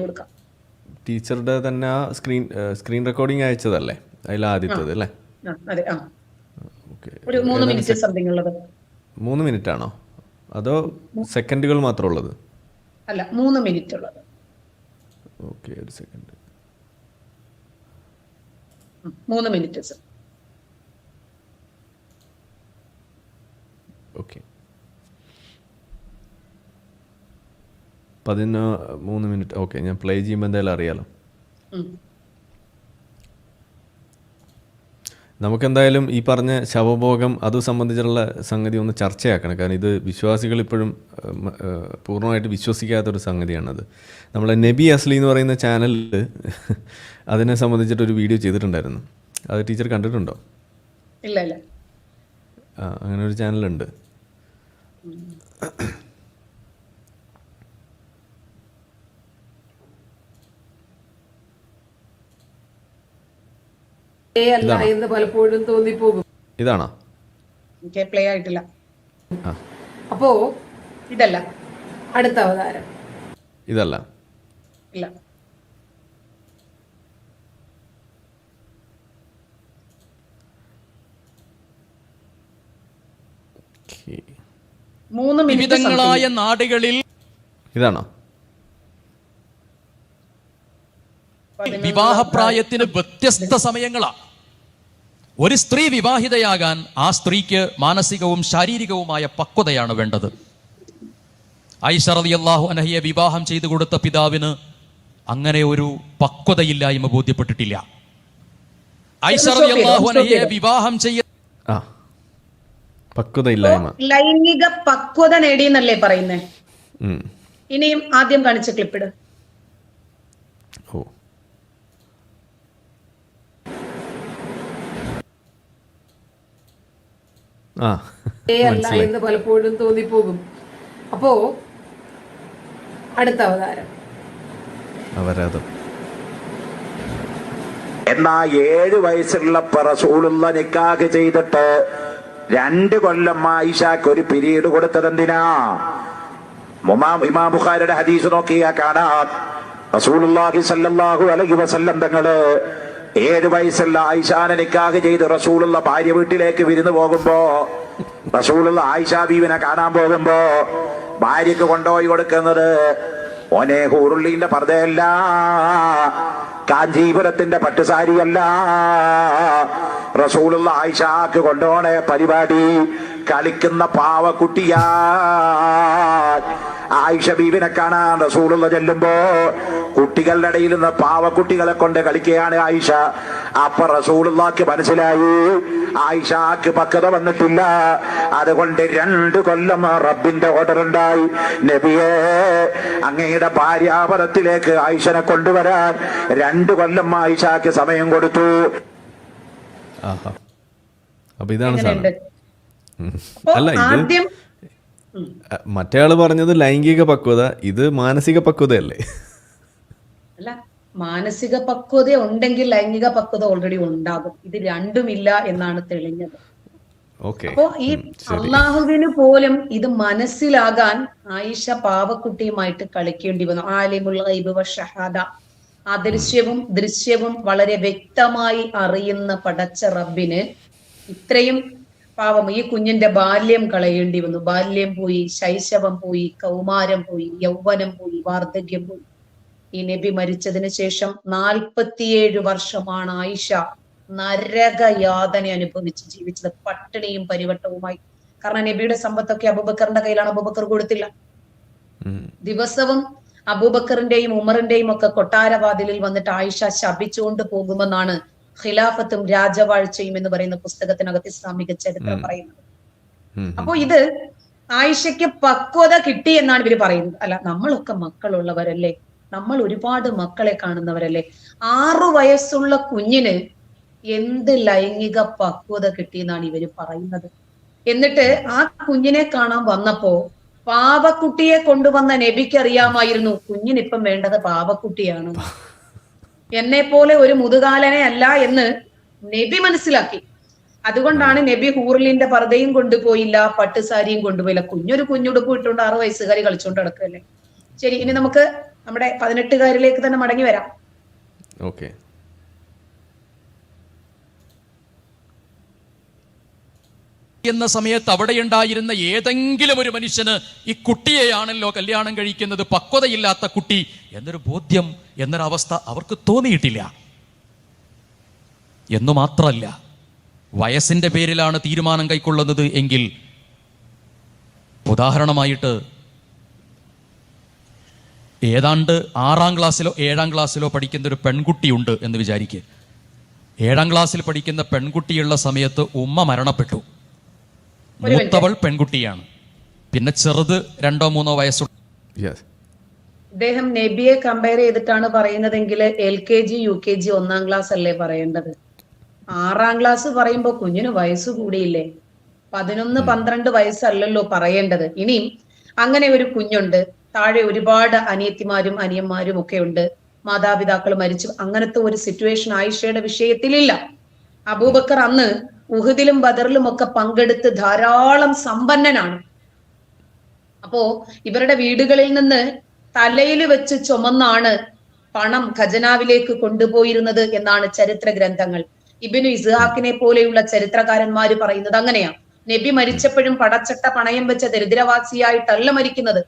കൊടുക്കാം. ടീച്ചറുടെ തന്നെ ആ സ്ക്രീൻ സ്ക്രീൻ റെക്കോർഡിംഗ് അയച്ചതല്ലേ? അതിൽ ആദ്യത്തത് അല്ലേ? ആ അതെ ആ. ഓക്കെ. ഒരു മൂന്ന് മിനിറ്റ് സംതിങ് ഉള്ളത് മൂന്ന് മിനിറ്റ് ആണോ അതോ സെക്കൻഡുകൾ മാത്രം ഉള്ളത് അല്ല മൂന്ന് മിനിറ്റ് ഉള്ളത് ഓക്കെ ഒരു സെക്കൻഡ്. ഉം, മൂന്ന് മിനിറ്റ് സർ. ഓക്കെ. പതിനൊ മൂന്ന് മിനിറ്റ്. ഓക്കെ ഞാൻ പ്ലേ ചെയ്യുമ്പോൾ എന്തായാലും അറിയാലോ. നമുക്കെന്തായാലും ഈ പറഞ്ഞ ശവഭോഗം അത് സംബന്ധിച്ചുള്ള സംഗതി ഒന്ന് ചർച്ചയാക്കണം. കാരണം ഇത് വിശ്വാസികൾ ഇപ്പോഴും പൂർണമായിട്ട് വിശ്വസിക്കാത്തൊരു സംഗതിയാണത്. നമ്മളെ നബി അസ്ലി എന്ന് പറയുന്ന ചാനലിൽ അതിനെ സംബന്ധിച്ചിട്ടൊരു വീഡിയോ ചെയ്തിട്ടുണ്ടായിരുന്നു. അത് ടീച്ചർ കണ്ടിട്ടുണ്ടോ? ഇല്ല ഇല്ല. ആ അങ്ങനെ ഒരു ചാനലുണ്ട് അല്ല എന്ന് പലപ്പോഴും തോന്നിപ്പോകും. ഇതാണോ? എനിക്ക് പ്ലേ ആയിട്ടില്ല. അപ്പോ ഇതല്ല. അടുത്ത അവതാരം. ഇതല്ല. ഇല്ല. ഓക്കേ. മൂന്ന് വിവിധങ്ങളായ നാടുകളിൽ ഇതാണോ? വിവാഹപ്രായത്തിന് വ്യത്യസ്ത സമയങ്ങളാ. ഒരു സ്ത്രീ വിവാഹിതയാകാൻ ആ സ്ത്രീക്ക് മാനസികവും ശാരീരികവുമായ പക്വതയാണ് വേണ്ടത്. ഐഷറതി അള്ളാഹു അനഹയെ വിവാഹം ചെയ്തു കൊടുത്ത പിതാവിന് അങ്ങനെ ഒരു പക്വതയില്ലായ്മ ബോധ്യപ്പെട്ടിട്ടില്ല. ഐഷറതി റളിയല്ലാഹു അൻഹയെ വിവാഹം ചെയ്യ പക്വതയില്ലായ്മ. ലൈംഗിക പക്വത നേടിയെന്നല്ലേ പറയുന്നേ. ഇനിയും ആദ്യം കാണിച്ച ക്ലിപ്പിട് ഓ ആ ഏ അല്ല എന്ന് പലപ്പോഴും തോന്നിപ്പോകും. അപ്പോ അടുത്ത അവതാരം. അവരാധം എന്നാ ഏഴ് വയസ്സുള്ള റസൂലുള്ള നിക്കാഹ് ചെയ്തിട്ട് രണ്ട് കൊല്ലം ആയിഷാക്ക് ഒരു പിരീഡ് കൊടുത്തതെന്തിനാ? മുമാ- ഇമാം ബുഖാരിയുടെ ഹദീസ് നോക്കിയാ കാണാം. റസൂലുള്ളാഹി സല്ലല്ലാഹു അലൈഹി വസല്ലം തങ്ങൾ ഏഴ് വയസ്സുള്ള ആയിഷാനെ നിക്കാഹ് ചെയ്ത് റസൂലുള്ള ഭാര്യ വീട്ടിലേക്ക് വിരുന്ന് പോകുമ്പോ റസൂലുള്ള ആയിഷ ബീവിനെ കാണാൻ പോകുമ്പോ ഭാര്യക്ക് കൊണ്ടുപോയി കൊടുക്കുന്നത് ഓനെ ഹൂറുള്ളിന്റെ പർദ്ദയല്ല കാഞ്ചീപുരത്തിന്റെ പട്ടുസാരിയല്ല റസൂലുള്ള ആയിഷാക്ക് കൊണ്ടുപോണേ പരിപാടി കളിക്കുന്ന പാവക്കുട്ടിയാ. ആയിഷ ബീവിനെ കാണാൻ റസൂലുള്ള ചെല്ലുമ്പോ കുട്ടികളുടെ ഇടയിൽ നിന്ന് പാവക്കുട്ടികളെ കൊണ്ട് കളിക്കുകയാണ് ആയിഷ. അപ്പൊ റസൂലുള്ളാക്ക് മനസ്സിലായി ആയിഷാക്ക് പക്വത വന്നിട്ടില്ല. അതുകൊണ്ട് രണ്ടു കൊല്ലം റബ്ബിന്റെ ഓർഡർ ഉണ്ടായി. നബിയെ അങ്ങയുടെ ഭാര്യാപരത്തിലേക്ക് ആയിഷനെ കൊണ്ടുവരാൻ രണ്ടു കൊല്ലം ആയിഷാക്ക് സമയം കൊടുത്തു. അപ്പൊ ഇതാണ് സാധനം. അപ്പോ അല്ല ഇത് ആദ്യം അ, മറ്റേ ആൾ പറഞ്ഞത് ലൈംഗിക പക്വത ഇത് മാനസിക പക്വതയല്ലേ? അല്ല മാനസിക പക്വത ഉണ്ടെങ്കിൽ ലൈംഗിക പക്വത ഓൾറെഡി ഉണ്ടാകും. ഇത് രണ്ടുമില്ല എന്നാണ് തെളിഞ്ഞത്. അപ്പോ ഈ അള്ളാഹുവിന് പോലും ഇത് മനസ്സിലാകാൻ ആയിഷ പാവക്കുട്ടിയുമായിട്ട് കളിക്കേണ്ടി വന്നു. ആലിമുൽ ഷഹാദ. അദൃശ്യവും ദൃശ്യവും വളരെ വ്യക്തമായി അറിയുന്ന പടച്ച റബ്ബിന് ഇത്രയും പാവം ഈ കുഞ്ഞിന്റെ ബാല്യം കളയേണ്ടി വന്നു. ബാല്യം പോയി ശൈശവം പോയി കൗമാരം പോയി യൗവനം പോയി വാർദ്ധക്യം പോയി. ഈ നബി മരിച്ചതിന് ശേഷം നാൽപ്പത്തിയേഴ് വർഷമാണ് ആയിഷ നരകയാതന അനുഭവിച്ച് ജീവിച്ചത്. പട്ടിണിയും പരിവട്ടവുമായി. കാരണം നബിയുടെ സമ്പത്തൊക്കെ അബൂബക്കറിന്റെ കയ്യിലാണ്. അബൂബക്കർ കൊടുത്തില്ല. ദിവസവും അബൂബക്കറിന്റെയും ഉമറിന്റെയും ഒക്കെ കൊട്ടാരവാതിലിൽ വന്നിട്ട് ആയിഷ ശപിച്ചുകൊണ്ട് പോകുമെന്നാണ് ഖിലാഫത്തും രാജവാഴ്ചയും എന്ന് പറയുന്ന പുസ്തകത്തിനകത്ത് ഇസ്ലാമിക ചരിത്രം പറയുന്നത്. അപ്പോ ഇത് ആയിഷയ്ക്ക് പക്വത കിട്ടി എന്നാണ് ഇവർ പറയുന്നത്. അല്ല നമ്മളൊക്കെ മക്കളുള്ളവരല്ലേ? നമ്മൾ ഒരുപാട് മക്കളെ കാണുന്നവരല്ലേ? ആറു വയസ്സുള്ള കുഞ്ഞിന് എന്ത് ലൈംഗിക പക്വത കിട്ടി എന്നാണ് ഇവർ പറയുന്നത്. എന്നിട്ട് ആ കുഞ്ഞിനെ കാണാൻ വന്നപ്പോ പാവക്കുട്ടിയെ കൊണ്ടുവന്ന നബിക്ക് അറിയാമായിരുന്നു കുഞ്ഞിനിപ്പം വേണ്ടത് പാവക്കുട്ടിയാണ്. എന്നെ പോലെ ഒരു മുതുകാലനെ അല്ല എന്ന് നബി മനസ്സിലാക്കി. അതുകൊണ്ടാണ് നബി ഹൂറിലിന്റെ പർദ്ദയും കൊണ്ടുപോയില്ല പട്ടുസാരിയും കൊണ്ടുപോയില്ല. കുഞ്ഞൊരു കുഞ്ഞുടുപ്പ് ഇട്ടുകൊണ്ട് ആറു വയസ്സുകാരി കളിച്ചുകൊണ്ട് നടക്കുകയല്ലേ? ശരി ഇനി നമുക്ക് നമ്മുടെ പതിനെട്ടുകാരിലേക്ക് തന്നെ മടങ്ങി വരാം. ഓക്കെ എന്ന സമയത്ത് അവിടെ ഉണ്ടായിരുന്ന ഏതെങ്കിലും ഒരു മനുഷ്യന് ഈ കുട്ടിയെയാണല്ലോ കല്യാണം കഴിക്കുന്നത് പക്വതയില്ലാത്ത കുട്ടി എന്നൊരു ബോധ്യം എന്നൊരവസ്ഥ അവർക്ക് തോന്നിയിട്ടില്ല എന്നു മാത്രമല്ല വയസ്സിന്റെ പേരിലാണ് തീരുമാനം കൈക്കൊള്ളുന്നത് എങ്കിൽ ഉദാഹരണമായിട്ട് ഏതാണ്ട് ആറാം ക്ലാസ്സിലോ ഏഴാം ക്ലാസ്സിലോ പഠിക്കുന്ന ഒരു പെൺകുട്ടിയുണ്ട് എന്ന് വിചാരിക്കുക ഏഴാം ക്ലാസ്സിൽ പഠിക്കുന്ന പെൺകുട്ടിയുള്ള സമയത്ത് ഉമ്മ മരണപ്പെട്ടു. മൂത്തവൾ പെൺകുട്ടിയാണ്. പിന്നെ ചെറുത് രണ്ടോ മൂന്നോ വയസ്സുള്ള യെസ് ഇദ്ദേഹം നബിയെ കമ്പയർ ചെയ്തിട്ടാണ് പറയുന്നതെങ്കിൽ L K G U K G ഒന്നാം ക്ലാസ് അല്ലേ പറയേണ്ടത്? ആറാം ക്ലാസ് പറയുമ്പോൾ കുഞ്ഞിന് വയസ്സ് കൂടിയില്ലേ? പതിനൊന്ന് പന്ത്രണ്ട് വയസ്സല്ലല്ലോ പറയേണ്ടത്. ഇനിയും അങ്ങനെ ഒരു കുഞ്ഞുണ്ട്. താഴെ ഒരുപാട് അനിയത്തിമാരും അനിയന്മാരും ഒക്കെ ഉണ്ട്. മാതാപിതാക്കൾ മരിച്ചു. അങ്ങനത്തെ ഒരു സിറ്റുവേഷൻ ആയിഷയുടെ വിഷയത്തിലില്ല. അബൂബക്കർ അന്ന് ഉഹുദിലും ബദറിലും ഒക്കെ പങ്കെടുത്ത് ധാരാളം സമ്പന്നനാണ്. അപ്പോ ഇവരുടെ വീടുകളിൽ നിന്ന് തലയിൽ വെച്ച് ചുമന്നാണ് പണം ഖജനാവിലേക്ക് കൊണ്ടുപോയിരുന്നത് എന്നാണ് ചരിത്ര ഗ്രന്ഥങ്ങൾ. ഇബിനു ഇസ്ഹാക്കിനെ പോലെയുള്ള ചരിത്രകാരന്മാർ പറയുന്നത് അങ്ങനെയാ. നബി മരിച്ചപ്പോഴും പടച്ചട്ട പണയം വെച്ച ദരിദ്രവാസിയായിട്ടല്ല മരിക്കുന്നത്.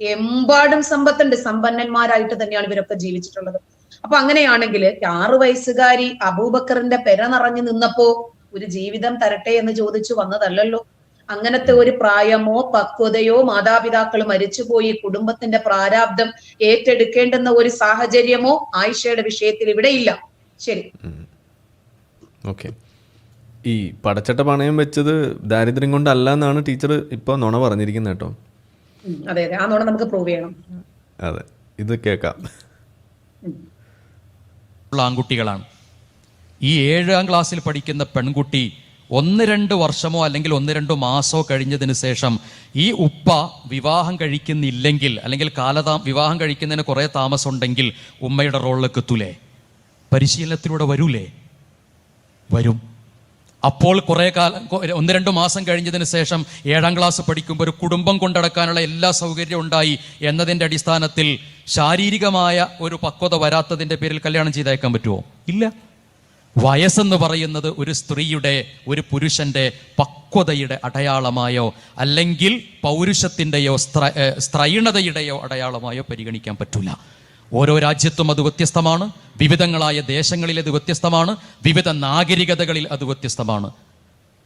എമ്പാടും സമ്പത്തുണ്ട്. സമ്പന്നന്മാരായിട്ട് തന്നെയാണ് ഇവരൊക്കെ ജീവിച്ചിട്ടുള്ളത്. അപ്പൊ അങ്ങനെയാണെങ്കിൽ ആറു വയസ്സുകാരി അബൂബക്കറിന്റെ പെര നിറഞ്ഞു നിന്നപ്പോ ഒരു ജീവിതം തരട്ടെ എന്ന് ചോദിച്ചു വന്നതല്ലല്ലോ. അങ്ങനത്തെ ഒരു പ്രായമോ പക്വതയോ മാതാപിതാക്കൾ മരിച്ചുപോയി കുടുംബത്തിന്റെ പ്രാരാബ്ദം ഏറ്റെടുക്കേണ്ടുന്ന ഒരു സാഹചര്യമോ ആയിഷയുടെ വിഷയത്തിൽ ഇവിടെ ഇല്ല. ശരി. ഓക്കെ. ഈ പടച്ചട്ട പണയം വെച്ചത് ദാരിദ്ര്യം കൊണ്ടല്ല എന്നാണ് ടീച്ചർ ഇപ്പൊ നുണ പറഞ്ഞിരിക്കുന്നത് കേട്ടോ? അതെ അതെ. ആ നോണ നമുക്ക് പ്രൂവ് ചെയ്യണം. അതെ. ഇത് കേൾക്കാം. ആൺകുട്ടികളാണ്. ഈ ഏഴാം ക്ലാസ്സിൽ പഠിക്കുന്ന പെൺകുട്ടി ഒന്ന് രണ്ട് വർഷമോ അല്ലെങ്കിൽ ഒന്ന് രണ്ടോ മാസമോ കഴിഞ്ഞതിന് ശേഷം ഈ ഉപ്പ വിവാഹം കഴിക്കുന്നില്ലെങ്കിൽ അല്ലെങ്കിൽ കാലതാ വിവാഹം കഴിക്കുന്നതിന് കുറേ താമസം ഉണ്ടെങ്കിൽ ഉമ്മയുടെ റോളിലേക്ക് എത്തൂലേ? പരിശീലനത്തിലൂടെ വരൂലേ? വരും. അപ്പോൾ കുറേ കാലം ഒന്ന് രണ്ട് മാസം കഴിഞ്ഞതിന് ശേഷം ഏഴാം ക്ലാസ് പഠിക്കുമ്പോൾ ഒരു കുടുംബം കൊണ്ടടക്കാനുള്ള എല്ലാ സൗകര്യവും ഉണ്ടായി എന്നതിന്റെ അടിസ്ഥാനത്തിൽ ശാരീരികമായ ഒരു പക്വത വരാത്തതിന്റെ പേരിൽ കല്യാണം ചെയ്തയക്കാൻ പറ്റുമോ? ഇല്ല. വയസ്സെന്ന് പറയുന്നത് ഒരു സ്ത്രീയുടെ ഒരു പുരുഷന്റെ പക്വതയുടെ അടയാളമായോ അല്ലെങ്കിൽ പൗരുഷത്തിന്റെയോ സ്ത്ര സ്ത്രൈണതയുടെയോ അടയാളമായോ പരിഗണിക്കാൻ പറ്റില്ല ഓരോ രാജ്യത്തും അത് വ്യത്യസ്തമാണ്. വിവിധങ്ങളായ ദേശങ്ങളിൽ അത് വ്യത്യസ്തമാണ്. വിവിധ നാഗരികതകളിൽ അത് വ്യത്യസ്തമാണ്.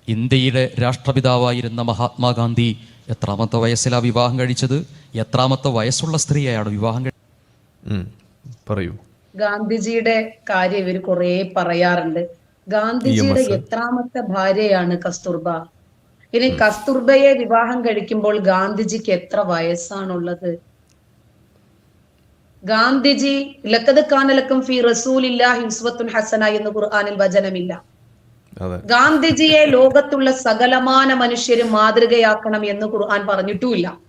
ഇന്ത്യയുടെ രാഷ്ട്രപിതാവായിരുന്ന മഹാത്മാഗാന്ധി എത്രാമത്തെ വയസ്സിലാണ് വിവാഹം കഴിച്ചത്? എത്രാമത്തെ വയസ്സുള്ള സ്ത്രീയാണ് വിവാഹം കഴിച്ചത്. പറയൂ. ഗാന്ധിജിയുടെ കാര്യം ഇവർ കുറെ പറയാറുണ്ട്. ഗാന്ധിജിയുടെ. എത്രാമത്തെ ഭാര്യയാണ് കസ്തൂർബ? ഇനി കസ്തൂർബയെ വിവാഹം കഴിക്കുമ്പോൾ ഗാന്ധിജിക്ക് എത്ര വയസ്സാണുള്ളത്? ഗാന്ധിജി ലക്കത് കാനലക്കും ഫി റസൂലില്ല ഹിസ്വത്തുൽ ഹസന എന്ന് ഖുർആാനിൽ വചനമില്ല. ഗാന്ധിജിയെ ലോകത്തുള്ള സകലമാന മനുഷ്യരും മാതൃകയാക്കണം എന്ന് ഖുർആൻ പറഞ്ഞിട്ടുമില്ല.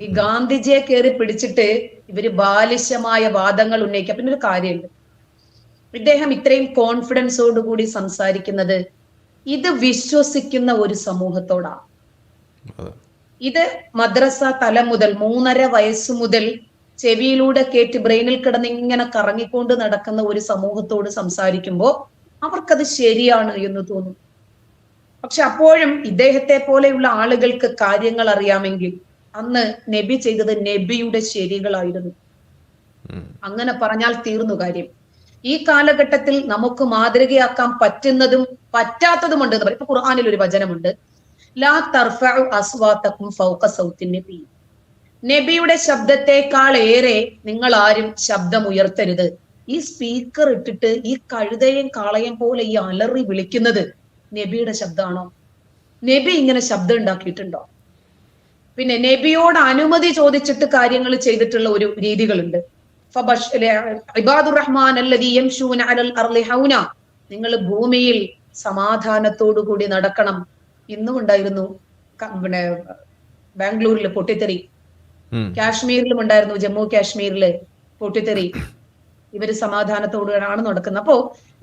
ഈ ഗാന്ധിജിയെ കയറി പിടിച്ചിട്ട് ഇവർ ബാലിശമായ വാദങ്ങൾ ഉന്നയിക്കുക. പിന്നെ ഒരു കാര്യമുണ്ട്. ഇദ്ദേഹം ഇത്രയും കോൺഫിഡൻസോടുകൂടി സംസാരിക്കുന്നത് ഇത് വിശ്വസിക്കുന്ന ഒരു സമൂഹത്തോടാണ്. ഇത് മദ്രസ തല മുതൽ മൂന്നര വയസ്സ് മുതൽ ചെവിയിലൂടെ കേട്ട് ബ്രെയിനിൽ കിടന്ന് ഇങ്ങനെ കറങ്ങിക്കൊണ്ട് നടക്കുന്ന ഒരു സമൂഹത്തോട് സംസാരിക്കുമ്പോൾ അവർക്കത് ശരിയാണ് എന്ന് തോന്നും. പക്ഷെ അപ്പോഴും ഇദ്ദേഹത്തെ പോലെയുള്ള ആളുകൾക്ക് കാര്യങ്ങൾ അറിയാമെങ്കിൽ അന്ന് നബി ചെയ്തത് നബിയുടെ ശരികളായിരുന്നു. അങ്ങനെ പറഞ്ഞാൽ തീർന്നു കാര്യം. ഈ കാലഘട്ടത്തിൽ നമുക്ക് മാതൃകയാക്കാൻ പറ്റുന്നതും പറ്റാത്തതുമുണ്ട് എന്ന് പറയും. ഇപ്പൊ ഖുർആാനിൽ ഒരു വചനമുണ്ട്. ലാ തർഫഉ അസ്വാത്തക്കും ഫൗക സൗത്തിൻ നബി. നബിയുടെ ശബ്ദത്തെക്കാൾ ഏറെ നിങ്ങൾ ആരും ശബ്ദം ഉയർത്തരുത് ഈ സ്പീക്കർ ഇട്ടിട്ട് ഈ കഴുതയും കാളയും പോലെ ഈ അലറി വിളിക്കുന്നത് നബിയുടെ ശബ്ദമാണോ? നബി ഇങ്ങനെ ശബ്ദം ഉണ്ടാക്കിയിട്ടുണ്ടോ? പിന്നെ നബിയോട് അനുമതി ചോദിച്ചിട്ട് കാര്യങ്ങൾ ചെയ്തിട്ടുള്ള ഒരു രീതികളുണ്ട്. ഫബഷ് ഇബാദുർ റഹ്മാൻ അല്ലദീ യംശൂന അലൽ അർളി ഹൗന. നിങ്ങൾ ഭൂമിയിൽ സമാധാനത്തോടു കൂടി നടക്കണം. ഇന്നും ഉണ്ടായിരുന്നു പിന്നെ ബാംഗ്ലൂരിൽ പൊട്ടിത്തെറി. കാശ്മീരിലും ഉണ്ടായിരുന്നു ജമ്മു കാശ്മീരിൽ പൊട്ടിത്തെറി. ഇവർ സമാധാനത്തോടെയാണ് നടക്കുന്നത്. അപ്പോ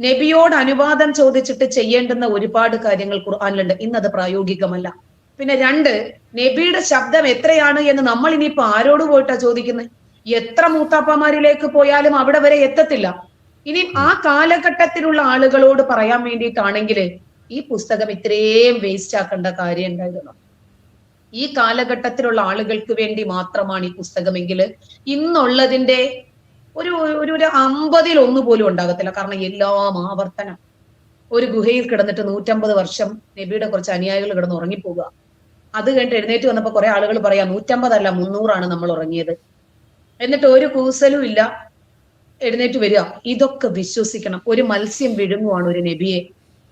നബിയോട് അനുവാദം ചോദിച്ചിട്ട് ചെയ്യേണ്ടുന്ന ഒരുപാട് കാര്യങ്ങൾ ഖുർആാനിലുണ്ട്. ഇന്നത് പ്രായോഗികമല്ല. പിന്നെ രണ്ട് നബിയുടെ ശബ്ദം എത്രയാണ് എന്ന് നമ്മൾ ഇനിയിപ്പോ ആരോട് പോയിട്ടാ ചോദിക്കുന്നത് എത്ര മൂത്താപ്പമാരിലേക്ക് പോയാലും അവിടെ വരെ എത്തത്തില്ല. ഇനി ആ കാലഘട്ടത്തിലുള്ള ആളുകളോട് പറയാൻ വേണ്ടിയിട്ടാണെങ്കിൽ ഈ പുസ്തകം ഇത്രയും വേസ്റ്റ് ആക്കേണ്ട കാര്യം ഉണ്ടായിരുന്നു. ഈ കാലഘട്ടത്തിലുള്ള ആളുകൾക്ക് വേണ്ടി മാത്രമാണ് ഈ പുസ്തകമെങ്കിൽ ഇന്നുള്ളതിന്റെ ഒരു ഒരു ഒരു അമ്പതിൽ ഒന്ന് പോലും ഉണ്ടാകത്തില്ല. കാരണം എല്ലാം ആവർത്തനം. ഒരു ഗുഹയിൽ കിടന്നിട്ട് നൂറ്റമ്പത് വർഷം നബിയുടെ കുറച്ച് അനുയായികൾ കിടന്ന് ഉറങ്ങിപ്പോവുക. അത് കഴിഞ്ഞിട്ട് എഴുന്നേറ്റ് വന്നപ്പോൾ കുറെ ആളുകൾ പറയാം നൂറ്റമ്പതല്ല മുന്നൂറാണ് നമ്മൾ ഉറങ്ങിയത്. എന്നിട്ട് ഒരു കൂസലും ഇല്ല. എഴുന്നേറ്റ് വരിക. ഇതൊക്കെ വിശ്വസിക്കണം. ഒരു മത്സ്യം വിഴുങ്ങുവാണ് ഒരു നബിയെ.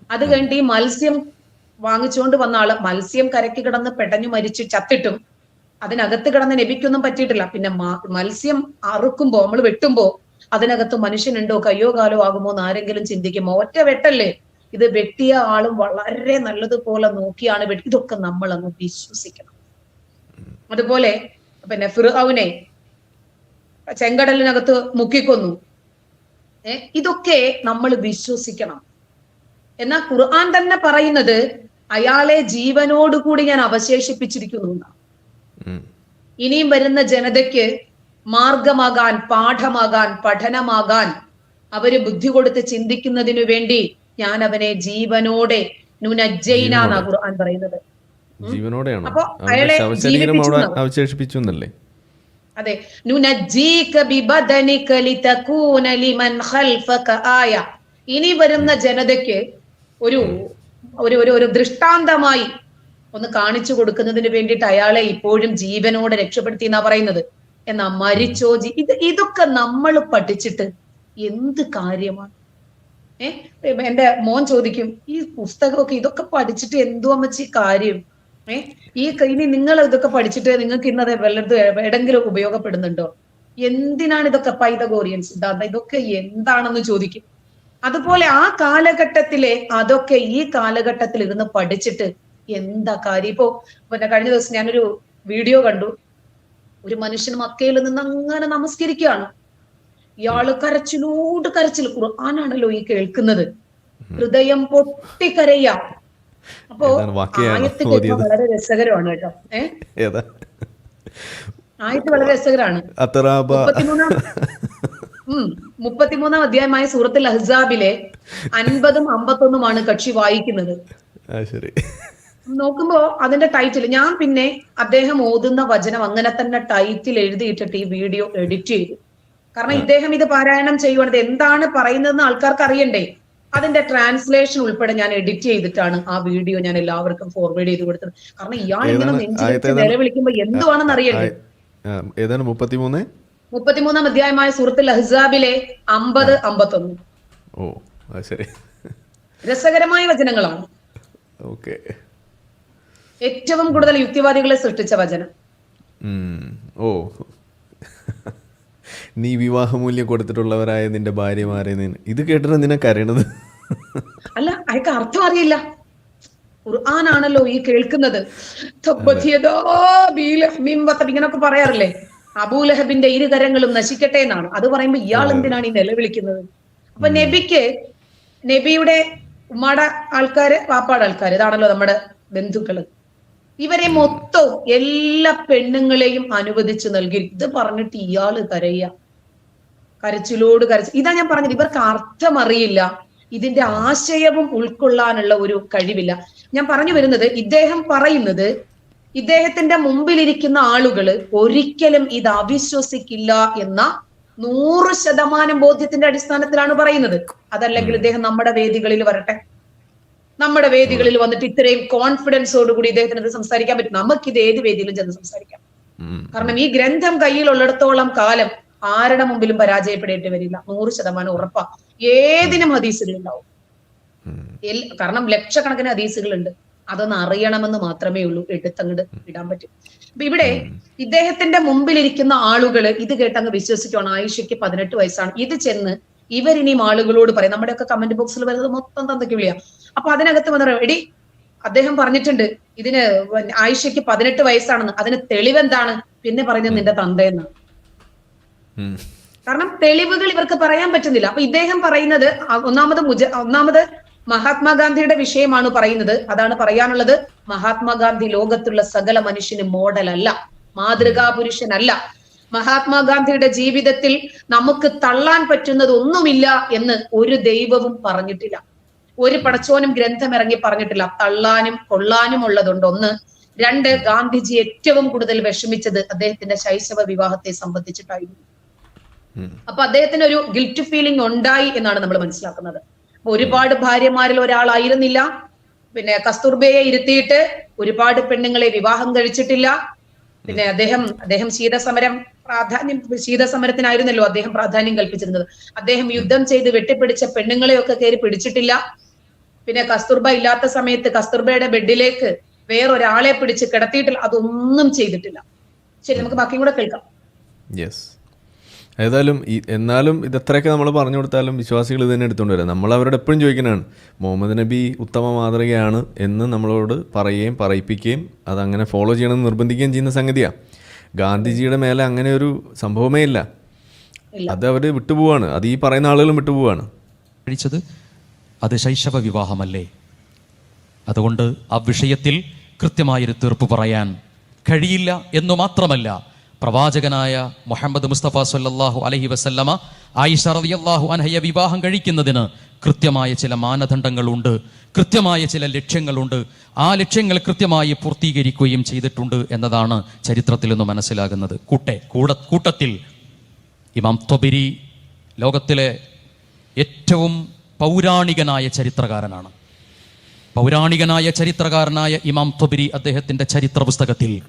അത് കഴിഞ്ഞിട്ട് ഈ മത്സ്യം വാങ്ങിച്ചുകൊണ്ട് വന്ന ആൾ മത്സ്യം കരക്കി കിടന്ന് പെടഞ്ഞു മരിച്ച് ചത്തിട്ടും അതിനകത്ത് കിടന്ന് നബിക്കൊന്നും പറ്റിയിട്ടില്ല. പിന്നെ മത്സ്യം അറുക്കുമ്പോ നമ്മൾ വെട്ടുമ്പോ അതിനകത്ത് മനുഷ്യനുണ്ടോ കയ്യോ കാലോ ആകുമോ എന്ന് ആരെങ്കിലും ചിന്തിക്കുമോ ഒറ്റ വെട്ടല്ലേ? ഇത് വെട്ടിയ ആളും വളരെ നല്ലതുപോലെ നോക്കിയാണ് വെട്ടി ഇതൊക്കെ നമ്മൾ അങ്ങ് വിശ്വസിക്കണം. അതുപോലെ പിന്നെ ഫിർഔനെ ചെങ്കടലിനകത്ത് മുക്കിക്കൊന്നു. ഏർ ഇതൊക്കെ നമ്മൾ വിശ്വസിക്കണം. എന്നാൽ ഖുർആൻ തന്നെ പറയുന്നത് അയാളെ ജീവനോടുകൂടി ഞാൻ അവശേഷിപ്പിച്ചിരിക്കുന്നു എന്നാണ്. ഇനിയും വരുന്ന ജനതയ്ക്ക് മാർഗമാകാൻ പാഠമാകാൻ പഠനമാകാൻ അവർ ബുദ്ധി കൊടുത്ത് ചിന്തിക്കുന്നതിനു വേണ്ടി ഞാൻ അവനെ ജീവനോടെ നുനജ്ജൈന എന്നാ ഖുർആൻ പറയുന്നത്. ജീവനോടെയാണ്? അപ്പൊ അയാളെ അവശേഷിപ്പിച്ചു എന്നല്ലേ അതെ. ഇനി വരുന്ന ജനതയ്ക്ക് ഒരു ഒരു ഒരു ഒരു ദൃഷ്ടാന്തമായി ഒന്ന് കാണിച്ചു കൊടുക്കുന്നതിന് വേണ്ടിയിട്ട് അയാളെ ഇപ്പോഴും ജീവനോടെ രക്ഷപ്പെടുത്തി എന്നാ പറയുന്നത്. എന്നാ മരിച്ചോ ജി ഇത് ഇതൊക്കെ നമ്മൾ പഠിച്ചിട്ട് എന്ത് കാര്യമാണ്? ഏ? എന്റെ മോൻ ചോദിക്കും ഈ പുസ്തകമൊക്കെ ഇതൊക്കെ പഠിച്ചിട്ട് എന്തോ അമ്മച്ചി കാര്യം? ഏഹ് ഈ ഇനി നിങ്ങൾ ഇതൊക്കെ പഠിച്ചിട്ട് നിങ്ങൾക്ക് ഇന്നത് വല്ലതും എവിടെങ്കിലും ഉപയോഗപ്പെടുന്നുണ്ടോ? എന്തിനാണ് ഇതൊക്കെ പൈതഗോറിയൻസ് സിദ്ധാന്തം? ഇതൊക്കെ എന്താണെന്ന് ചോദിക്കും. അതുപോലെ ആ കാലഘട്ടത്തിലെ അതൊക്കെ ഈ കാലഘട്ടത്തിൽ ഇരുന്ന് പഠിച്ചിട്ട് എന്താ കാര്യം? ഇപ്പോ പിന്നെ കഴിഞ്ഞ ദിവസം ഞാനൊരു വീഡിയോ കണ്ടു. ഒരു മനുഷ്യൻ മക്കയിൽ നിന്ന് അങ്ങനെ നമസ്കരിക്കുകയാണ്. ഇയാൾ കരച്ചിലോട് കരച്ചിൽ ഖുർആാനാണല്ലോ ഈ കേൾക്കുന്നത്. ഹൃദയം പൊട്ടിക്കരയ. അപ്പോ ഏതാണ് വാക്യാണ് ആയത്ത് കേൾക്കാൻ വളരെ രസകരമാണ് കേട്ടോ. ഏഹ് ആയിട്ട് ആയത്ത് വളരെ രസകരമാണ്. മുപ്പത്തിമൂന്നാം മുപ്പത്തിമൂന്നാം അധ്യായമായ സൂറത്തിൽ അഹ്സാബിലെ അൻപതും അമ്പത്തൊന്നുമാണ് കക്ഷി വായിക്കുന്നത്. നോക്കുമ്പോ അതിന്റെ ടൈറ്റിൽ ഞാൻ പിന്നെ അദ്ദേഹം ഓതുന്ന വചനം അങ്ങനെ തന്നെ ടൈറ്റിൽ എഴുതിയിട്ടിട്ട് ഈ വീഡിയോ എഡിറ്റ് ചെയ്തു. കാരണം ഇദ്ദേഹം ഇത് പാരായണം ചെയ്യുവാണത് എന്താണ് പറയുന്നതെന്ന് ആൾക്കാർക്ക് അറിയണ്ടേ അതിന്റെ ട്രാൻസ്ലേഷൻ ഉൾപ്പെടെ ഞാൻ എഡിറ്റ് ചെയ്തിട്ടാണ് ആ വീഡിയോ ഞാൻ എല്ലാവർക്കും ഫോർവേഡ് ചെയ്ത് കൊടുത്തത്. കാരണം ഇയാൾ ഇങ്ങനെ വിളിക്കുമ്പോ എന്തുവാണെന്ന് അറിയണ്ടേ? ഏതാണ് മുപ്പത്തിമൂന്ന്? മുപ്പത്തിമൂന്നാം അധ്യായമായ സുഹൃത്ത് അഹ്സാബിലെ അമ്പത് അമ്പത്തൊന്ന്. ഓ ശരി. രസകരമായ വചനങ്ങളാണ്. ഓക്കെ. ഏറ്റവും കൂടുതൽ യുക്തിവാദികളെ സൃഷ്ടിച്ച വചനം. ഓ. നീ വിവാഹമൂല്യം കൊടുത്തിട്ടുള്ളവരായ നിന്റെ ഭാര്യമാരെ നീ ഇത് കേട്ടിട്ട് നിന്നെ കരയണത്? അല്ല അയാൾക്ക് അർത്ഥം അറിയില്ല. ഖുർആനാണല്ലോ ഈ കേൾക്കുന്നത്. ഇങ്ങനൊക്കെ പറയാറില്ലേ? അബൂലഹബിന്റെ ഇരുകരങ്ങളും നശിക്കട്ടെ എന്നാണ്. അത് പറയുമ്പോ ഇയാൾ എന്തിനാണ് ഈ നിലവിളിക്കുന്നത്? അപ്പൊ നബിക്ക് നബിയുടെ ഉമ്മാടെ ആൾക്കാര് പാപ്പാട് ആൾക്കാര് ഇതാണല്ലോ നമ്മുടെ ബന്ധുക്കൾ. ഇവരെ മൊത്തം എല്ലാ പെണ്ണുങ്ങളെയും അനുവദിച്ചു നൽകി. ഇത് പറഞ്ഞിട്ട് ഇയാൾ കരയ്യ കരച്ചിലോട് കരച്ചിൽ ഇതാ ഞാൻ പറഞ്ഞത് ഇവർക്ക് അർത്ഥമറിയില്ല ഇതിന്റെ ആശയവും ഉൾക്കൊള്ളാനുള്ള ഒരു കഴിവില്ല. ഞാൻ പറഞ്ഞു വരുന്നത് ഇദ്ദേഹം പറയുന്നത് ഇദ്ദേഹത്തിന്റെ മുമ്പിലിരിക്കുന്ന ആളുകൾ ഒരിക്കലും ഇത് അവിശ്വസിക്കില്ല എന്ന നൂറ് ശതമാനം ബോധ്യത്തിന്റെ അടിസ്ഥാനത്തിലാണ് പറയുന്നത്. അതല്ലെങ്കിൽ ഇദ്ദേഹം നമ്മുടെ വേദികളിൽ വരട്ടെ. നമ്മുടെ വേദികളിൽ വന്നിട്ട് ഇത്രയും കോൺഫിഡൻസോടുകൂടി ഇദ്ദേഹത്തിന് ഇത് സംസാരിക്കാൻ പറ്റും. നമുക്കിത് ഏത് വേദിയിലും ചെന്ന് സംസാരിക്കാം. കാരണം ഈ ഗ്രന്ഥം കയ്യിലുള്ളിടത്തോളം കാലം ആരുടെ മുമ്പിലും പരാജയപ്പെടേണ്ടി വരില്ല. നൂറ് ശതമാനം ഉറപ്പാ. ഏതിനും ഹദീസുകൾ ഉണ്ടാവും കാരണം ലക്ഷക്കണക്കിന് ഹദീസുകളുണ്ട് അതൊന്ന് അറിയണമെന്ന് മാത്രമേ ഉള്ളൂ. എടുത്തങ്ങട് ഇടാൻ പറ്റും. അപ്പൊ ഇവിടെ ഇദ്ദേഹത്തിന്റെ മുമ്പിലിരിക്കുന്ന ആളുകൾ ഇത് കേട്ടങ്ങ് വിശ്വസിക്കുവാണ്. ആയിഷയ്ക്ക് പതിനെട്ട് വയസ്സാണ്. ഇത് ചെന്ന് ഇവരിനിയും ആളുകളോട് പറയും. നമ്മുടെയൊക്കെ കമന്റ് ബോക്സിൽ വരുന്നത് മൊത്തം തന്തയ്ക്ക് വിളിയാ അപ്പൊ അതിനകത്ത് വന്ന് എടി അദ്ദേഹം പറഞ്ഞിട്ടുണ്ട്. ഇതിന് ആയിഷയ്ക്ക് പതിനെട്ട് വയസ്സാണെന്ന്. അതിന് തെളിവെന്താണ്? പിന്നെ പറഞ്ഞത് നിന്റെ തന്തയെന്നാണ്. കാരണം തെളിവുകൾ ഇവർക്ക് പറയാൻ പറ്റുന്നില്ല. അപ്പൊ ഇദ്ദേഹം പറയുന്നത് ഒന്നാമത് ഒന്നാമത് മഹാത്മാഗാന്ധിയുടെ വിഷയമാണ് പറയുന്നത്. അതാണ് പറയാനുള്ളത്. മഹാത്മാഗാന്ധി ലോകത്തുള്ള സകല മനുഷ്യന് മോഡലല്ല. മാതൃകാ പുരുഷനല്ല മഹാത്മാഗാന്ധിയുടെ ജീവിതത്തിൽ നമുക്ക് തള്ളാൻ പറ്റുന്നത് ഒന്നുമില്ല എന്ന് ഒരു ദൈവവും പറഞ്ഞിട്ടില്ല. ഒരു പടച്ചോനും ഗ്രന്ഥം ഇറങ്ങി പറഞ്ഞിട്ടില്ല. തള്ളാനും കൊള്ളാനും ഉള്ളതുണ്ട് ഒന്ന്. രണ്ട് ഗാന്ധിജി ഏറ്റവും കൂടുതൽ വിഷമിച്ചത് അദ്ദേഹത്തിന്റെ ശൈശവ വിവാഹത്തെ സംബന്ധിച്ചിട്ടായിരുന്നു. അപ്പൊ അദ്ദേഹത്തിന് ഒരു ഗിൽറ്റ് ഫീലിംഗ് ഉണ്ടായി എന്നാണ് നമ്മൾ മനസ്സിലാക്കുന്നത്. ഒരുപാട് ഭാര്യമാരിൽ ഒരാളായിരുന്നില്ല. പിന്നെ കസ്തൂർബയെ ഇരുത്തിയിട്ട് ഒരുപാട് പെണ്ണുങ്ങളെ വിവാഹം കഴിച്ചിട്ടില്ല. പിന്നെ അദ്ദേഹം അദ്ദേഹം ശീതസമരം പ്രാധാന്യം ശീതസമരത്തിനായിരുന്നല്ലോ അദ്ദേഹം പ്രാധാന്യം കൽപ്പിച്ചിരുന്നത്. അദ്ദേഹം യുദ്ധം ചെയ്ത് വെട്ടിപ്പിടിച്ച പെണ്ണുങ്ങളെയൊക്കെ കയറി പിടിച്ചിട്ടില്ല. പിന്നെ കസ്തൂർബ ഇല്ലാത്ത സമയത്ത് കസ്തൂർബയുടെ ബെഡിലേക്ക് വേറൊരാളെ പിടിച്ച് കിടത്തിയിട്ടില്ല. അതൊന്നും ചെയ്തിട്ടില്ല. ശരി നമുക്ക് ബാക്കിയും കൂടെ കേൾക്കാം. ഏതായാലും ഈ എന്നാലും ഇതത്രയൊക്കെ നമ്മൾ പറഞ്ഞു കൊടുത്താലും വിശ്വാസികൾ ഇത് തന്നെ എടുത്തുകൊണ്ട് വരാം. നമ്മൾ അവരോട് എപ്പോഴും ചോദിക്കുന്നതാണ് മുഹമ്മദ് നബി ഉത്തമ മാതൃകയാണ് എന്ന് നമ്മളോട് പറയുകയും പറയിപ്പിക്കുകയും അതങ്ങനെ ഫോളോ ചെയ്യണമെന്ന് നിർബന്ധിക്കുകയും ചെയ്യുന്ന സംഗതിയാണ് ഗാന്ധിജിയുടെ മേലെ അങ്ങനെ ഒരു സംഭവമേ ഇല്ല. ഇല്ല. അത് അവർ വിട്ടുപോവാണ്. അത് ഈ പറയുന്ന ആളുകളും വിട്ടുപോവാണ്. കഴിച്ചത് അത് ശൈശവ വിവാഹമല്ലേ? അതുകൊണ്ട് ആ വിഷയത്തിൽ കൃത്യമായൊരു തീർപ്പ് പറയാൻ കഴിയില്ല എന്ന് മാത്രമല്ല പ്രവാചകനായ മുഹമ്മദ് മുസ്തഫ സല്ലല്ലാഹു അലഹി വസല്ലമ ആയിഷ റളിയല്ലാഹു അൻഹയെ വിവാഹം കഴിക്കുന്നതിന് കൃത്യമായ ചില മാനദണ്ഡങ്ങളുണ്ട് കൃത്യമായ ചില ലക്ഷ്യങ്ങളുണ്ട്. ആ ലക്ഷ്യങ്ങൾ കൃത്യമായി പൂർത്തീകരിക്കുകയും ചെയ്തിട്ടുണ്ട് എന്നതാണ് ചരിത്രത്തിൽ നിന്ന് മനസ്സിലാകുന്നത്. കൂട്ടെ കൂട കൂട്ടത്തിൽ ഇമാം ത്വബിരി ലോകത്തിലെ ഏറ്റവും പൗരാണികനായ ചരിത്രകാരനാണ്. പൗരാണികനായ ചരിത്രകാരനായ ഇമാം ത്വബിരി അദ്ദേഹത്തിന്റെ ചരിത്ര പുസ്തകത്തിൽ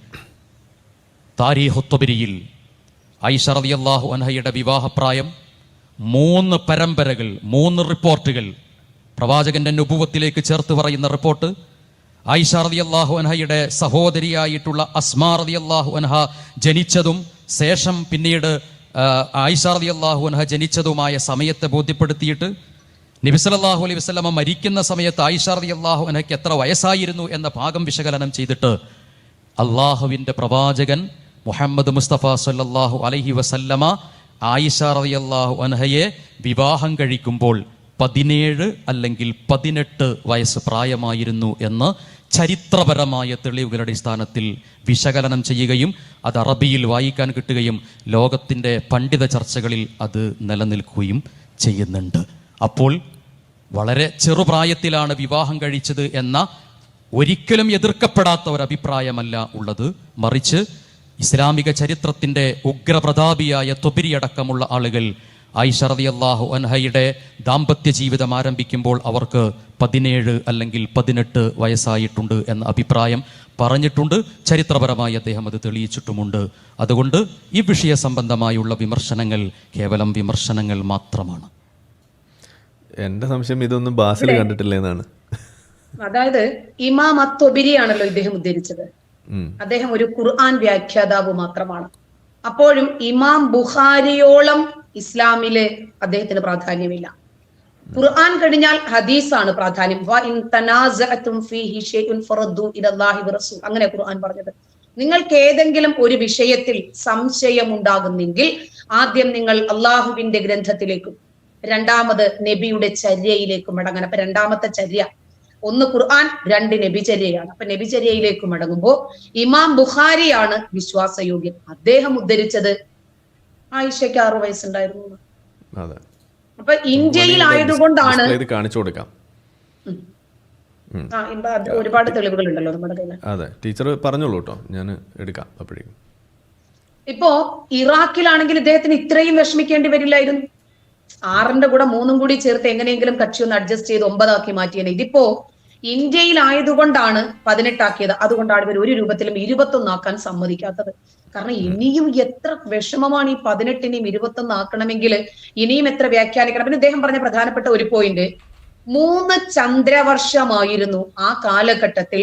താരീഹു ത്വബിരിയിൽ ഐഷ റളിയല്ലാഹു അൻഹയുടെ വിവാഹപ്രായം മൂന്ന് പരമ്പരകൾ മൂന്ന് റിപ്പോർട്ടുകൾ. പ്രവാചകന്റെ നുപുവത്തിലേക്ക് ചേർത്ത് പറയുന്ന റിപ്പോർട്ട് ഐഷ റളിയല്ലാഹു അൻഹയുടെ സഹോദരിയായിട്ടുള്ള അസ്മാ റളിയല്ലാഹു അൻഹ ജനിച്ചതും ശേഷം പിന്നീട് ആയിഷ റളിയല്ലാഹു അൻഹ ജനിച്ചതുമായ സമയത്തെ ബോധ്യപ്പെടുത്തിയിട്ട് നബി സല്ലല്ലാഹു അലൈഹി വസ്ലമ മരിക്കുന്ന സമയത്ത് ആയിഷ റളിയല്ലാഹു അൻഹയ്ക്ക് എത്ര വയസ്സായിരുന്നു എന്ന ഭാഗം വിശകലനം ചെയ്തിട്ട് അള്ളാഹുവിന്റെ പ്രവാചകൻ മുഹമ്മദ് മുസ്തഫ സല്ലല്ലാഹു അലഹി വസല്ലമ ആയിഷ റളിയല്ലാഹു അൻഹയെ വിവാഹം കഴിക്കുമ്പോൾ പതിനേഴ് അല്ലെങ്കിൽ പതിനെട്ട് വയസ്സ് പ്രായമായിരുന്നു എന്ന് ചരിത്രപരമായ തെളിവുകളുടെ അടിസ്ഥാനത്തിൽ വിശകലനം ചെയ്യുകയും അത് അറബിയിൽ വായിക്കാൻ കിട്ടുകയും ലോകത്തിന്റെ പണ്ഡിത ചർച്ചകളിൽ അത് നിലനിൽക്കുകയും ചെയ്യുന്നുണ്ട്. അപ്പോൾ വളരെ ചെറുപ്രായത്തിലാണ് വിവാഹം കഴിച്ചത് എന്ന ഒരിക്കലും എതിർക്കപ്പെടാത്ത ഒരു അഭിപ്രായമല്ല ഉള്ളത്. മറിച്ച് ഇസ്ലാമിക ചരിത്രത്തിന്റെ ഉഗ്രപ്രതാപിയായ തൊബിരി അടക്കമുള്ള ആളുകൾ ആയിഷ റളിയല്ലാഹു അൻഹയുടെ ദാമ്പത്യ ജീവിതം ആരംഭിക്കുമ്പോൾ അവർക്ക് പതിനേഴ് അല്ലെങ്കിൽ പതിനെട്ട് വയസ്സായിട്ടുണ്ട് എന്ന അഭിപ്രായം പറഞ്ഞിട്ടുണ്ട്. ചരിത്രപരമായി അദ്ദേഹം അത് തെളിയിച്ചിട്ടുമുണ്ട്. അതുകൊണ്ട് ഈ വിഷയ സംബന്ധമായുള്ള വിമർശനങ്ങൾ കേവലം വിമർശനങ്ങൾ മാത്രമാണ്. എന്റെ സംശയം ഇതൊന്നും ബാസിൽ കണ്ടിട്ടില്ല എന്നാണ്. അതായത് ഇമാം അത്തൊബിരിയാണല്ലോ ഇദ്ദേഹം ഉദ്ധരിച്ചത്. അദ്ദേഹം ഒരു ഖുർആൻ വ്യാഖ്യാതാവ് മാത്രമാണ്. അപ്പോഴും ഇമാം ബുഖാരിയോളം ഇസ്ലാമിലെ അദ്ദേഹത്തിന് പ്രാധാന്യമില്ല. ഖുർആൻ കഴിഞ്ഞാൽ ഹദീസാണ് പ്രാധാന്യം. അങ്ങനെ ഖുർആൻ പറഞ്ഞത്. നിങ്ങൾക്ക് ഏതെങ്കിലും ഒരു വിഷയത്തിൽ സംശയം ഉണ്ടാകുന്നെങ്കിൽ ആദ്യം നിങ്ങൾ അള്ളാഹുവിന്റെ ഗ്രന്ഥത്തിലേക്കും രണ്ടാമത് നബിയുടെ ചര്യയിലേക്കും മടങ്ങണം. അപ്പൊ രണ്ടാമത്തെ ചര്യ ഒന്ന് ഖുർആൻ രണ്ട് നബിചര്യയാണ്. അപ്പൊ നബിചര്യയിലേക്ക് മടങ്ങുമ്പോൾ ഇമാം ബുഖാരിയാണ് വിശ്വാസയോഗ്യൻ. അദ്ദേഹം ഉദ്ധരിച്ചത് ആയിഷയ്ക്ക് ആറു വയസ്സുണ്ടായിരുന്നു. അപ്പൊ ഇന്ത്യയിൽ ആയതുകൊണ്ടാണ് കാണിച്ചു കൊടുക്കാം. ഒരുപാട് തെളിവുകൾ ഉണ്ടല്ലോ നമ്മുടെ കയ്യിൽ അതെ. ടീച്ചർ പറഞ്ഞോളൂ കേട്ടോ. ഞാൻ എടുക്കാം അപ്പോഴേക്കും. ഇപ്പോ ഇറാഖിലാണെങ്കിൽ ഇദ്ദേഹത്തിന് ഇത്രയും വിഷമിക്കേണ്ടി വരില്ലായിരുന്നു. ആറിന്റെ കൂടെ മൂന്നും കൂടി ചേർത്ത് എങ്ങനെയെങ്കിലും കക്ഷി ഒന്ന് അഡ്ജസ്റ്റ് ചെയ്ത് ഒമ്പതാക്കി മാറ്റിയാണ് ഇതിപ്പോ ഇന്ത്യയിലായതുകൊണ്ടാണ് പതിനെട്ടാക്കിയത്. അതുകൊണ്ടാണ് ഇവർ ഒരു രൂപത്തിലും ഇരുപത്തൊന്നാക്കാൻ സമ്മതിക്കാത്തത്. കാരണം ഇനിയും എത്ര വിഷമമാണ് ഈ പതിനെട്ടിനെയും ഇരുപത്തൊന്ന് ആക്കണമെങ്കിൽ ഇനിയും എത്ര വ്യാഖ്യാനിക്കണം. പിന്നെ അദ്ദേഹം പറഞ്ഞ പ്രധാനപ്പെട്ട ഒരു പോയിന്റ് മൂന്ന് ചന്ദ്രവർഷമായിരുന്നു ആ കാലഘട്ടത്തിൽ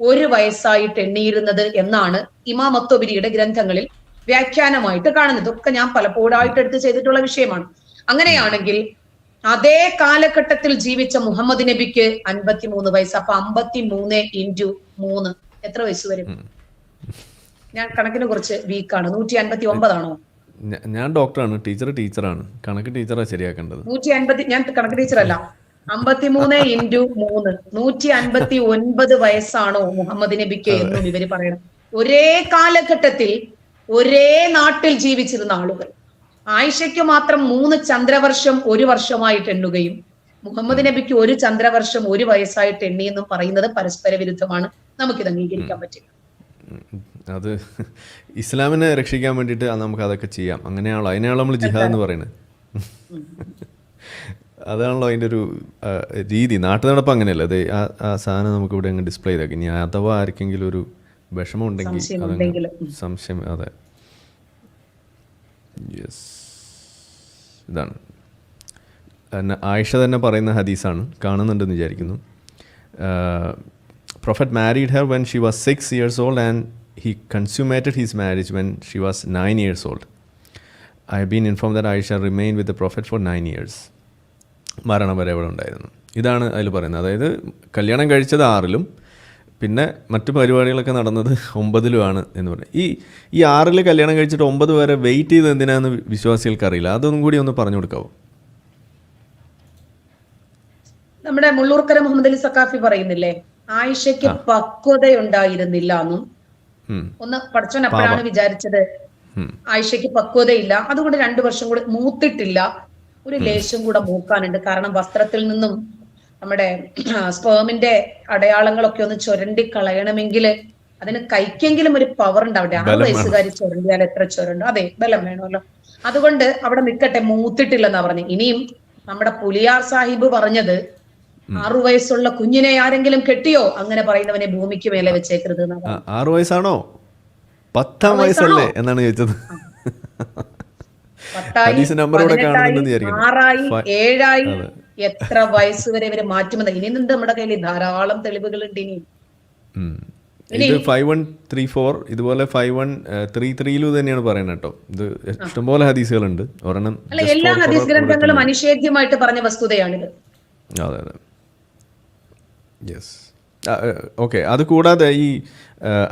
ഒരു വയസ്സായിട്ട് എണ്ണിയിരുന്നത് എന്നാണ് ഇമാം അത്തൊബിരിയുടെ ഗ്രന്ഥങ്ങളിൽ വ്യാഖ്യാനമായിട്ട് കാണുന്നത്. ഒക്കെ ഞാൻ പലപ്പോഴായിട്ട് എടുത്ത് ചെയ്തിട്ടുള്ള വിഷയമാണ്. അങ്ങനെയാണെങ്കിൽ അതേ കാലഘട്ടത്തിൽ ജീവിച്ച മുഹമ്മദ് നബിക്ക് അൻപത്തിമൂന്ന് വയസ്സ്. അപ്പൊ അമ്പത്തി മൂന്ന് ഇന്റു മൂന്ന്. എത്ര വയസ്സ് വരും? ഞാൻ കണക്കിന് കുറച്ച് വീക്കാണ് നൂറ്റി അൻപത്തി ഒമ്പതാണോ ഞാൻ ഡോക്ടറാണ്. ടീച്ചർ ടീച്ചറാണ്. കണക്ക് ടീച്ചറാണ് ശരിയാക്കേണ്ടത്. നൂറ്റി അൻപത്തി ഞാൻ കണക്ക് ടീച്ചറല്ല. അമ്പത്തിമൂന്ന് ഇന്റു മൂന്ന്. നൂറ്റി അൻപത്തി ഒൻപത് വയസ്സാണോ മുഹമ്മദ് നബിക്ക് എന്നും ഇവർ പറയണം. ഒരേ കാലഘട്ടത്തിൽ ഒരേ നാട്ടിൽ ജീവിച്ചിരുന്ന ആളുകൾ. ആയിഷയ്ക്ക് മാത്രം മൂന്ന് ചന്ദ്രവർഷം ഒരു വർഷമായിട്ട് എണ്ണുകയും മുഹമ്മദ് നബിക്ക് ഒരു ചന്ദ്രവർഷം ഒരു വയസ്സായിട്ട് എണ്ണിയെന്നും പറയുന്നത് പരസ്പര വിരുദ്ധമാണ്. നമുക്കിത് അംഗീകരിക്കാൻ പറ്റില്ല. അത് ഇസ്ലാമിനെ രക്ഷിക്കാൻ വേണ്ടിയിട്ട് നമുക്ക് അതൊക്കെ ചെയ്യാം. അങ്ങനെയാണല്ലോ. അതിനെയാണല്ലോ നമ്മൾ ജിഹാദ് എന്ന് പറയുന്നത്. അതാണല്ലോ അതിന്റെ ഒരു രീതി. നാട്ടു നടപ്പ് അങ്ങനെയല്ല? അത് ആ സാധനം നമുക്ക് ഇവിടെ അങ്ങ് ഡിസ്പ്ലേ ചെയ്തേക്കാം. ഇനി അഥവാ ആർക്കെങ്കിലും ഒരു വിഷമം ഉണ്ടെങ്കിൽ. സംശയം അതെ. യെസ് ഇതാണ്. ആയിഷ തന്നെ പറയുന്ന ഹദീസാണ്. കാണുന്നുണ്ടെന്ന് വിചാരിക്കുന്നു. Prophet married her when she was six years old and he consummated his marriage when she was nine years old I been inform that Aisha remain with the prophet for nine years മരണം വരെ ഇവിടെ ഉണ്ടായിരുന്നു. ഇതാണ് അതിൽ പറയുന്നത്. അതായത് കല്യാണം കഴിച്ചത് ആറിലും പിന്നെ മറ്റു പരിപാടികളൊക്കെ നടന്നത് ഒമ്പതിലുമാണ് എന്ന് പറഞ്ഞു. ഈ ഈ ആറിൽ കല്യാണം കഴിച്ചിട്ട് ഒമ്പത് വരെ വെയിറ്റ് ചെയ്ത് എന്തിനാന്ന് വിശ്വാസികൾക്ക് അറിയില്ല അതൊന്നും കൂടി ഒന്ന് പറഞ്ഞു കൊടുക്കാവോ? നമ്മുടെ മുള്ളൂർക്കര മുഹമ്മദ് അലി സക്കാഫി പറയുന്നില്ലേ ആയിഷയ്ക്ക് പക്വതയുണ്ടായിരുന്നില്ല എന്നും. ഒന്ന് പഠിച്ചോൻ അപ്പോഴാണ് വിചാരിച്ചത്. ആയിഷയ്ക്ക് പക്വതയില്ല. അതുകൊണ്ട് രണ്ടു വർഷം കൂടെ മൂത്തിട്ടില്ല. ഒരു ലേശം കൂടെ മൂക്കാനുണ്ട്. കാരണം വസ്ത്രത്തിൽ നിന്നും നമ്മുടെ സ്പേമിന്റെ അടയാളങ്ങളൊക്കെ ഒന്ന് ചുരണ്ടി കളയണമെങ്കിൽ അതിന് കൈക്കെങ്കിലും ഒരു പവർ ഉണ്ടാവട്ടെ. ആ വയസ്സുകാർ. വയസ്സുകാരി ചുരണ്ടിയാൽ എത്ര ചുരണ്ടോ? അതെ ബലം വേണമല്ലോ. അതുകൊണ്ട് അവിടെ നിൽക്കട്ടെ മൂത്തിട്ടില്ലെന്നാ പറഞ്ഞു. ഇനിയും നമ്മുടെ പുലിയാർ സാഹിബ് പറഞ്ഞത് ആറു വയസ്സുള്ള കുഞ്ഞിനെ ആരെങ്കിലും കെട്ടിയോ? അങ്ങനെ പറയുന്നവനെ ഭൂമിക്ക് മേലെ വെച്ചേക്കരുത് ആറു വയസ്സാണോ? പത്താം വയസ്സല്ലേ എന്നാണ് ചോദിച്ചത്. ആറായി ഏഴായി. എത്ര വയസ്സ് വരെ ഇവർ മാറ്റുമെന്ന്. ഇനി നിന്ന് നമ്മുടെ കയ്യിൽ ധാരാളം തെളിവുകൾ ഉണ്ട് ഇനി. ഉം. ഇത് ഫൈവ് വൺ ത്രീ ഫോർ ഇതുപോലെ ഫൈവ് വൺ ത്രീ ത്രീയിലും തന്നെയാണ് പറയുന്നത് കേട്ടോ. ഇത് ഇഷ്ടംപോലെ ഹദീസുകളുണ്ട്. ഒരെണ്ണം അല്ല എല്ലാ ഹദീസ് ഗ്രന്ഥങ്ങളും അനിഷേധ്യമായിട്ട് പറഞ്ഞ വസ്തുതയാണിത്. അതെ അതെ. യെസ് ഓക്കെ അത് കൂടാതെ ഈ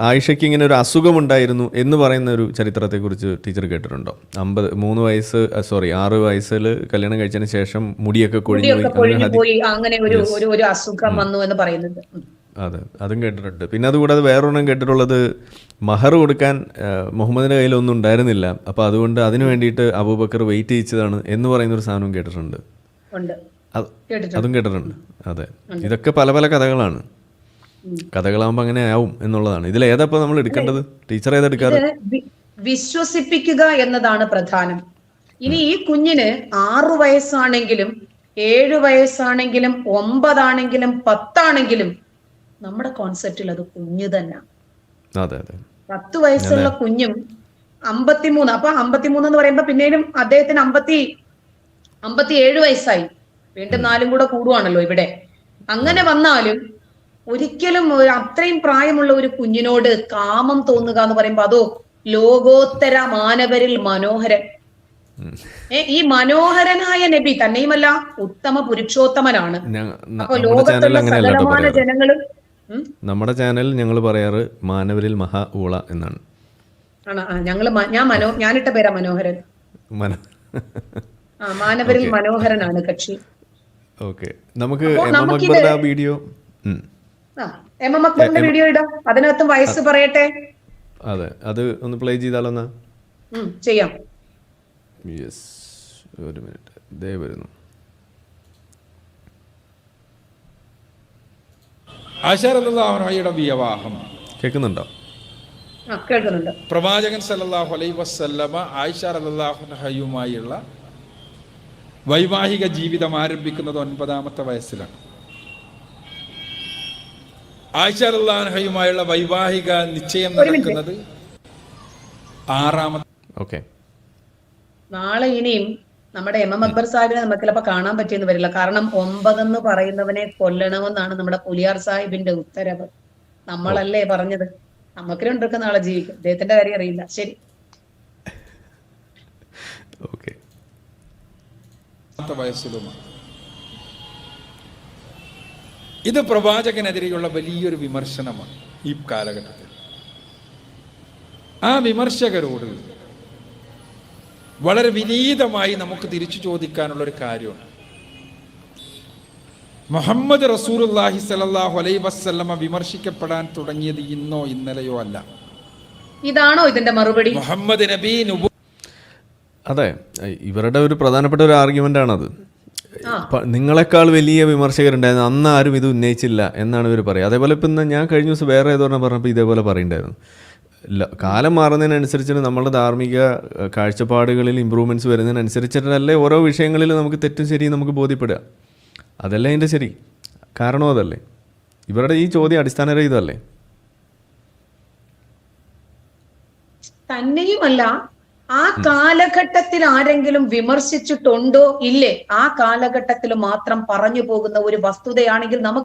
ആയിഷയ്ക്ക് ഇങ്ങനെ ഒരു അസുഖമുണ്ടായിരുന്നു എന്ന് പറയുന്ന ഒരു ചരിത്രത്തെക്കുറിച്ച് ടീച്ചർ കേട്ടിട്ടുണ്ടോ? അമ്പത് മൂന്ന് വയസ്സ് സോറി ആറ് വയസ്സിൽ കല്യാണം കഴിച്ചതിന് ശേഷം മുടിയൊക്കെ കൊഴിഞ്ഞു പോയി. മുടിയൊക്കെ അങ്ങനെ ഒരു ഒരു അസുഖം വന്നു എന്ന് അതെ അതും കേട്ടിട്ടുണ്ട്. പിന്നെ അതുകൂടാതെ വേറൊരെണ്ണം കേട്ടിട്ടുള്ളത് മഹർ കൊടുക്കാൻ മുഹമ്മദിന്റെ മുഹമ്മദിന്റെ കയ്യിലൊന്നും ഉണ്ടായിരുന്നില്ല. അപ്പോൾ അതുകൊണ്ട് അതിന് വേണ്ടിയിട്ട് അബൂബക്കർ വെയിറ്റ് ചെയ്യിച്ചതാണ് എന്ന് പറയുന്ന ഒരു സാധനവും കേട്ടിട്ടുണ്ട്. അതും കേട്ടിട്ടുണ്ട്. അതെ ഇതൊക്കെ പല പല കഥകളാണ്. കഥകളാകുമ്പോൾ അങ്ങനെ ആവും എന്നുള്ളതാണ്. ഇതിൽ ഏതാ നമ്മൾ എടുക്കേണ്ടത്? ടീച്ചർ ഏതാ എടുക്കാറ്? ഇത് വിശ്വസിപ്പിക്കുക എന്നതാണ് പ്രധാനം. ഇനി ഈ കുഞ്ഞിന് ആറു വയസ്സാണെങ്കിലും ഏഴു വയസ്സാണെങ്കിലും ഒമ്പതാണെങ്കിലും പത്താണെങ്കിലും നമ്മുടെ കോൺസെപ്റ്റിൽ അത് കുഞ്ഞു തന്നെ. പത്ത് വയസ്സുള്ള കുഞ്ഞും അമ്പത്തിമൂന്ന് അപ്പൊ അമ്പത്തിമൂന്ന് എന്ന് പറയുമ്പോ പിന്നീടും അദ്ദേഹത്തിന് അമ്പത്തി അമ്പത്തി ഏഴ് വയസ്സായി. വീണ്ടും നാലും കൂടെ കൂടുവാണല്ലോ ഇവിടെ. അങ്ങനെ വന്നാലും ഒരിക്കലും അത്രയും പ്രായമുള്ള ഒരു കുഞ്ഞിനോട് കാമം തോന്നുക എന്ന് പറയുമ്പോ അതോ ലോകോത്തര മാനവരിൽ മനോഹരൻ. ഈ മനോഹരനായ നബി തന്നെയുമല്ല ഉത്തമ പുരുഷോത്തമനാണ്. അപ്പൊ ലോകത്തുള്ള സകലമാന ജനങ്ങളും നമ്മുടെ ചാനൽ ഞങ്ങൾ പറയാറ് മാനവരിൽ മഹാ ഊള എന്നാണ്. ഞങ്ങൾ ഞാൻ മനോ ഞാനിട്ട പേരാ മനോഹരൻ. ആ മാനവരിൽ മനോഹരനാണ് കക്ഷി. ഓക്കെ. നമുക്ക് വീഡിയോ എം എം അക്ബറിന്റെ വീഡിയോ ഇടാം. അതിനകത്തും വയസ്സ് പറയട്ടെ? അതെ അത് ഒന്ന് പ്ലേ ചെയ്താലോന്നാ? ചെയ്യാം. യെസ് ഒരു മിനിറ്റ് ദേ വരുന്നു. ആശാരല്ലാഹുനയുടെ വിവാഹം കേൾക്കുന്നുണ്ടോ ആ കേൾക്കുന്നുണ്ട്. പ്രവാചകൻ സല്ലല്ലാഹു അലൈഹി വസല്ലമ ആയിഷ റളിയല്ലാഹുനഹയുമായുള്ള വൈവാഹിക ജീവിതം ആരംഭിക്കുന്നത് ഒൻപതാമത്തെ വയസ്സിലാണ്. ആയിഷ വൈവാഹിക നിശ്ചയം. നടക്കുന്നത് ആറാമത്തെ ഓക്കെ. നാളെ ഇനിയും നമ്മുടെ എം എം അക്ബർ സാഹിബിനെ നമുക്ക് ചിലപ്പോൾ കാണാൻ പറ്റിയെന്ന് വരില്ല. കാരണം ഒമ്പതെന്ന് പറയുന്നവനെ കൊല്ലണമെന്നാണ് നമ്മുടെ പുലിയാർ സാഹിബിന്റെ ഉത്തരവ്. നമ്മളല്ലേ പറഞ്ഞത്? നമുക്ക് രണ്ടൊക്കെ നാളെ ജീവിക്കും. അദ്ദേഹത്തിന്റെ കാര്യം അറിയില്ല. ശരി. ഓക്കെ. വയസ്സിലുമാണ്. ഇത് പ്രവാചകനെതിരെയുള്ള വലിയൊരു വിമർശനമാണ് ഈ കാലഘട്ടത്തിൽ. ആ വിമർശകരോട് വളരെ വിനീതമായി നമുക്ക് തിരിച്ചു ചോദിക്കാനുള്ള ഒരു കാര്യമാണ്. മുഹമ്മദ് റസൂലുല്ലാഹി സലല്ലാഹു അലൈ വസ്ല്ലമ വിമർശിക്കപ്പെടാൻ തുടങ്ങിയത് ഇന്നോ ഇന്നലെയോ അല്ല. ഇതാണോ ഇതിന്റെ മറുപടി? മുഹമ്മദ് നബി അതെ ഇവരുടെ ഒരു പ്രധാനപ്പെട്ട ഒരു ആർഗ്യുമെന്റ് ആണത്. നിങ്ങളെക്കാൾ വലിയ വിമർശകരുണ്ടായിരുന്നു. അന്ന് ആരും ഇത് ഉന്നയിച്ചില്ല എന്നാണ് ഇവർ പറയുക. അതേപോലെ ഇപ്പം ഞാൻ കഴിഞ്ഞ ദിവസം വേറെ ഏതോ പറഞ്ഞപ്പോൾ ഇതേപോലെ പറയുണ്ടായിരുന്നു കാലം മാറുന്നതിനനുസരിച്ച് നമ്മുടെ ധാർമ്മിക കാഴ്ചപ്പാടുകളിൽ ഇമ്പ്രൂവ്മെന്റ്സ് വരുന്നതിനനുസരിച്ചിട്ടല്ലേ ഓരോ വിഷയങ്ങളിൽ നമുക്ക് തെറ്റും ശരിയും നമുക്ക് ബോധ്യപ്പെടുക. അതല്ലേ അതിന്റെ ശരി? കാരണം അതല്ലേ. ഇവരുടെ ഈ ചോദ്യം അടിസ്ഥാനരഹിതമല്ലേ? തന്നെയുമല്ല ആ കാലഘട്ടത്തിൽ ആരെങ്കിലും വിമർശിച്ചിട്ടുണ്ടോ? ഇല്ലേ. ആ കാലഘട്ടത്തിൽ മാത്രം പറഞ്ഞു പോകുന്ന ഒരു വസ്തുതയാണെങ്കിൽ നമുക്ക്